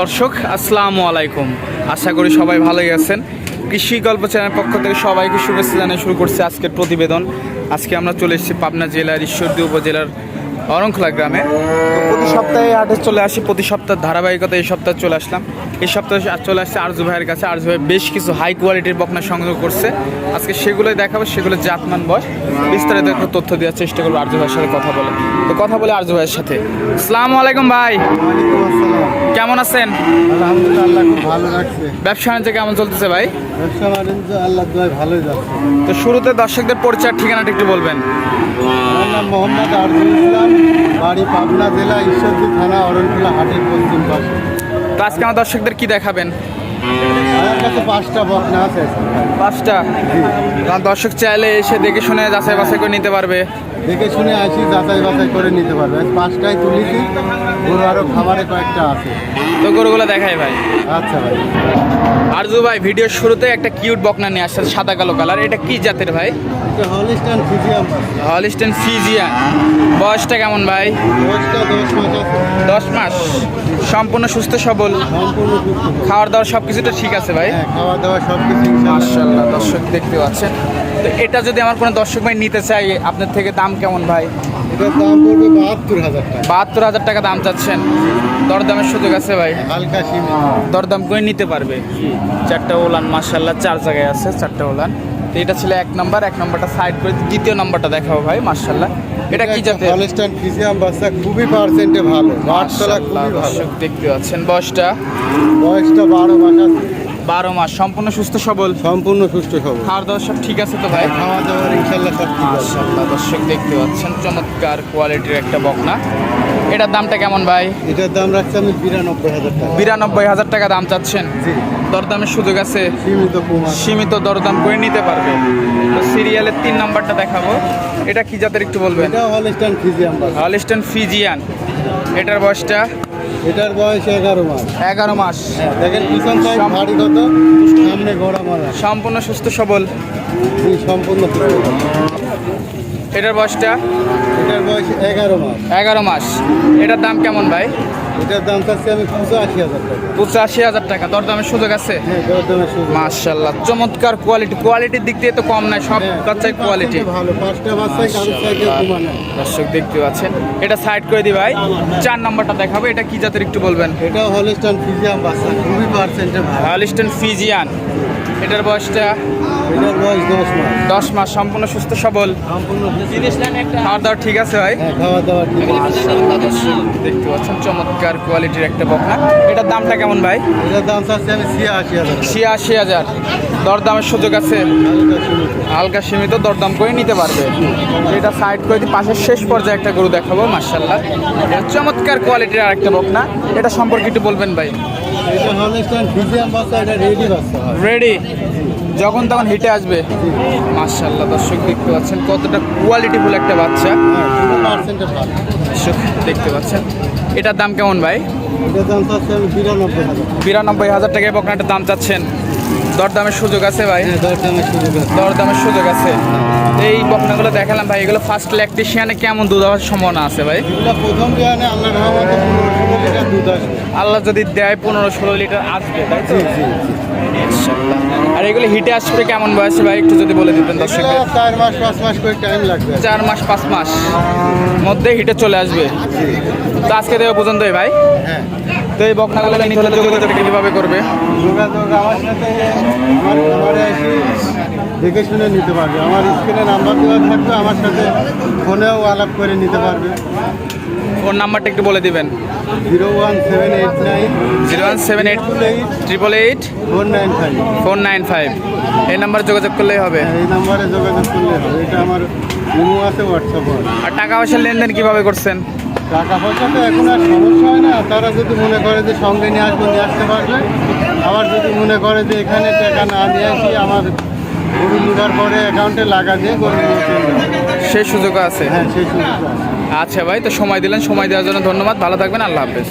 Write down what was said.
দর্শক, আসসালামু আলাইকুম। আশা করি সবাই ভালোই আছেন। কৃষি গল্প চ্যানেলের পক্ষ থেকে সবাইকে শুভেচ্ছা জানিয়ে শুরু করছে আজকের প্রতিবেদন। আজকে আমরা চলে এসেছি পাবনা জেলার ঈশ্বরদী উপজেলার অরংখোলা গ্রামে। প্রতি সপ্তাহে হাটে চলে আসি প্রতি সপ্তাহ ধারাবাহিকতা এই সপ্তাহে চলে আসলাম। এই সপ্তাহে চলে আসছে আরজু ভাইয়ের কাছে। আরজু ভাই বেশ কিছু হাই কোয়ালিটির বকনা সংগ্রহ করছে। আজকে সেগুলোই দেখাবো সেগুলো জাতমান বস বিস্তারিত একটু তথ্য দেওয়ার চেষ্টা করব আরজু ভাইয়ের সাথে কথা বলে। তো কথা বলে আরজু ভাইয়ের সাথে। আসসালামু আলাইকুম ভাই। কেমন আছেন? ব্যবসা বাণিজ্য কেমন চলতেছে ভাই? ব্যবসা বাণিজ্য আল্লাহ ভালোই যাচ্ছে। তো শুরুতে দর্শকদের পরিচয় ঠিকানাটা একটু বলবেন। মোহাম্মদ ইসলাম। বাড়ি পাবনা জেলা ঈশ্বরদী থানা অরণখোলা হাটের পশ্চিম পাশে তো আজকে আমার দর্শকদের কি দেখাবেন? আমার কাছে পাঁচটা বকনা আছে। পাঁচটা? দর্শক চাইলে এসে দেখে শুনে যাচাই বাছাই করে নিতে পারবে। দেখে শুনে আসি যাচাই বাছাই করে নিতে পারবে। পাঁচটায় তুলেছি গরু আরও খাবারে কয়েকটা আছে। তো গরুগুলো দেখাই ভাই। আচ্ছা ভাই। আরজু ভাই ভিডিওর শুরুতে একটা কিউট বকনা নিয়ে আসছে সাদা কালো কালার এটা কি জাতের ভাই? হলিস্টান ফিজিয়াম হলিস্টেন ফিজিয়ান বয়সটা কেমন ভাই? দশ মাস সম্পূর্ণ সুস্থ সবল? খাওয়ার দাওয়ার সব কিছুটা ঠিক আছে ভাই? হ্যাঁ খাওয়া দাওয়া সব কিছু মার্শাল্লাহ দর্শক দেখতে পাচ্ছেন। তো এটা যদি আমার কোনো দর্শক ভাই নিতে চাই আপনার থেকে দাম কেমন ভাই? এটার দাম পড়বে বাহাত্তর হাজার টাকা। বাহাত্তর হাজার টাকা দাম চাচ্ছেন। দরদামের সুযোগ আছে ভাই। হালকা সীমিত দরদাম করে নিতে পারবে। চারটা ওলান মার্শাল্লাহ চার জায়গায় আছে চারটা ওলান। তো এটা ছিল এক নম্বর এক নম্বরটা সাইড করে দ্বিতীয় নম্বরটা দেখাবো ভাই মার্শাল্লাহ এটা কি জাতের? হলস্টান ফিজিয়াম বাচ্চা খুবই পার্সেন্টে ভালো। মাঠতলা খুবই ভালো। দেখতে পাচ্ছেন বয়সটা। বয়সটা বারো মাস আছে। বারো মাস সম্পূর্ণ সুস্থ সবল? সম্পূর্ণ সুস্থ খবর খাওয়ার দাওয়ার সব ঠিক আছে তো ভাই? খাওয়া দাওয়ার ইনশাল্লাহ সব ঠিক আছে। মাশাআল্লাহ দর্শক দেখতে পাচ্ছেন চমৎকার কোয়ালিটির একটা বকনা। এটার দামটা কেমন ভাই? এটার দাম রাখছি আমি বিরানব্বই হাজার টাকা। বিরানব্বই হাজার টাকা দাম চাচ্ছেন? জি। দরদামের সুযোগ আছে? সীমিত সীমিত দরদাম করে নিতে পারবে। তো সিরিয়ালের তিন নাম্বারটা দেখাবো। এটা কি জাতের একটু বলবেন? এটা হলস্টান বাচ্চা হলিস্টন ফিজিয়ান এটার বয়সটা? এটার বয়স এগারো মাস। এগারো মাস। দেখেন পিছন ভারী কত সামনে ঘোড়া মারা সম্পূর্ণ সুস্থ সবল। সম্পূর্ণ এটার বয়সটা? এটার বয়স এগারো মাস। এগারো মাস। এটার দাম কেমন ভাই? এটার দাম চাচ্ছি আমি পঁচাশি হাজার টাকা। পঁচাশি হাজার টাকা। দরদামের সুযোগ আছে? হ্যাঁ মার্শাল্লাহ চমৎকার কোয়ালিটি কোয়ালিটির দিক দিয়ে তো কম নাই সব হ্যাঁ, বাচ্চাই কোয়ালিটি দর্শক দেখতে পাচ্ছেন। এটা সাইড করে দি ভাই। চার নাম্বারটা দেখাবো এটা কি জাতের একটু বলবেন? এটাও হলস্টান ফিজিয়াম বাচ্চা খুবই পার্সেন্টে হলিস্টন ফিজিয়ান। এটার বয়সটা? এটার বয়স দশ মাস। দশ মাস সম্পূর্ণ সুস্থ সবল? সম্পূর্ণ খাওয়ার দাওয়ার ঠিক আছে ভাই? হ্যাঁ খাওয়া দাওয়া ঠিক আছে। মাশাআল্লাহ, দেখতে পাচ্ছেন চমৎকার কোয়ালিটির একটা বকনা। এটার দামটা কেমন ভাই? এটার দাম চাচ্ছি আমি ছিয়াশি হাজার। ছিয়াশি হাজার। দরদামের সুযোগ আছে? হালকা সীমিত। দরদাম করে নিতে পারবে। এটা সাইড করে পাশের শেষ পর্যায়ে একটা গরু দেখাবো মার্শাল্লাহ চমৎকার কোয়ালিটির আর একটা বকনা। এটা সম্পর্কে একটু বলবেন ভাই। এটা বাচ্চা রেডি বাচ্চা রেডি যখন তখন হিটে আসবে। মার্শাল্লাহ দর্শক দেখতে পাচ্ছেন কতটা কোয়ালিটিফুল একটা বাচ্চা। হ্যাঁ দর্শক দেখতে পাচ্ছেন। এটার দাম কেমন ভাই? বিরানব্বই হাজার। টাকায় বকনাটার দাম চাচ্ছেন। দরদামের সুযোগ আছে ভাই? হ্যাঁ দশ দামের সুযোগ আছে। দরদামের সুযোগ আছে। এই বকনাগুলো দেখালাম ভাই এগুলো ফার্স্ট ল্যাকটেশিয়ানে কেমন দুধ হওয়ার সম্ভাবনা আছে ভাই? প্রথম আল্লাহ রহমতে পনেরো ষোলো লিটার দুধ আসবে আল্লাহ যদি দেয় পনেরো ষোলো লিটার আসবে তাই জি জি আর এগুলো হিটে আসবে কেমন বয়সে? ভাই একটু যদি বলে দিতেন দর্শক চার মাস পাঁচ মাস করে টাইম লাগবে। চার মাস পাঁচ মাস মধ্যে হিটে চলে আসবে। তো আজকে দেবে পর্যন্তই ভাই। হ্যাঁ। তো এই বকনাগুলো নিতে হলে যোগাযোগ কীভাবে করবে? যোগাযোগ আমার সাথে দেখে শুনে নিতে পারবে। আমার স্ক্রিনে নাম্বার দেওয়া থাকবে আমার সাথে ফোনেও আলাপ করে নিতে পারবে। ওর নাম্বারটা একটু বলে দিবেন। Zero one seven eight nine zero one seven eight triple eight four nine five. Four nine five. এই নাম্বারে যোগাযোগ করলেই হবে। এই নাম্বারে যোগাযোগ করলে হবে। এটা আমার ইমো আছে হোয়াটসঅ্যাপ আর টাকা পয়সার লেনদেন কীভাবে করছেন? টাকা পয়সা তো এখন আর সমস্যা হয় না। তারা যদি মনে করে যে সঙ্গে নিয়ে আসব নিয়ে আসতে পারবে আবার যদি মনে করে যে এখানে টাকা না নিয়ে আসি আমার গরু নেবার পরে অ্যাকাউন্টে লাগা দিয়ে গরু সেই সুযোগ আছে। হ্যাঁ সেই সুযোগ আছে। আচ্ছা ভাই তো সময় দিলেন। সময় দেওয়ার জন্য ধন্যবাদ। ভালো থাকবেন। আল্লাহ হাফেজ।